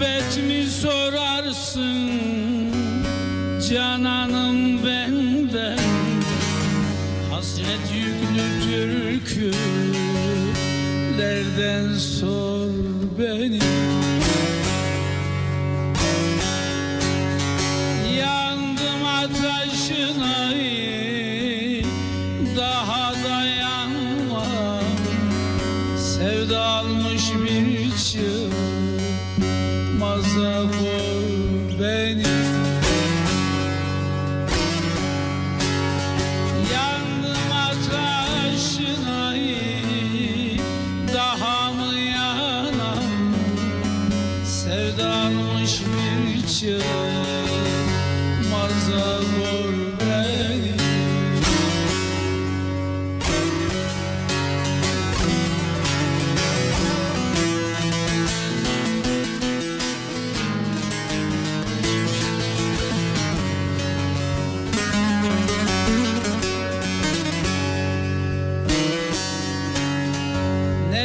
Hasret mi sorarsın? Cananım benden. Hasret yüklü türkülerden sor beni çıkmaza koy beni Yandım ateşine daha mı yanam Sevda almış bir çıkmaza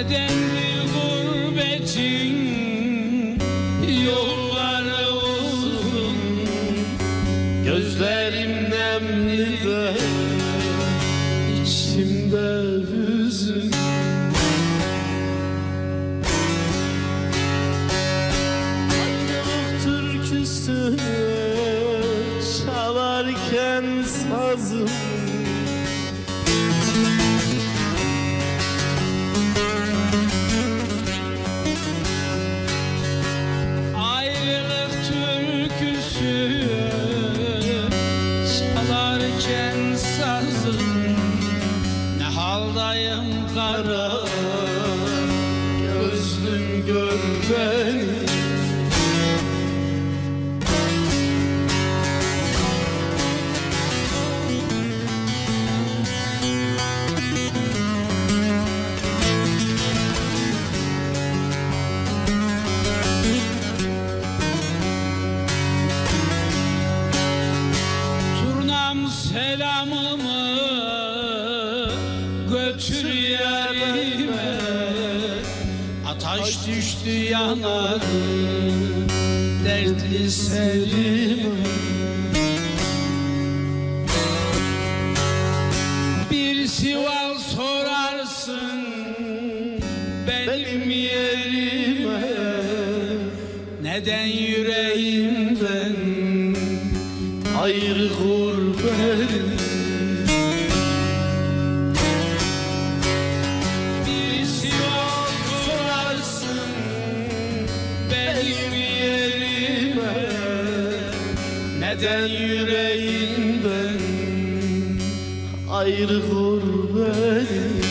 Nedendir gurbetin yolları uzun? Gözlerim nemli de içimde hüzün. Ayrılık türküsü çalarken sazım Ne haldayım kara gözlüm gör götür yarime Ataş düştü yanarım dertli selime Bir sival sorarsın benim yerime. Neden yüreğimden ayrı gurbet Neden yüreğinden ayrı gurbet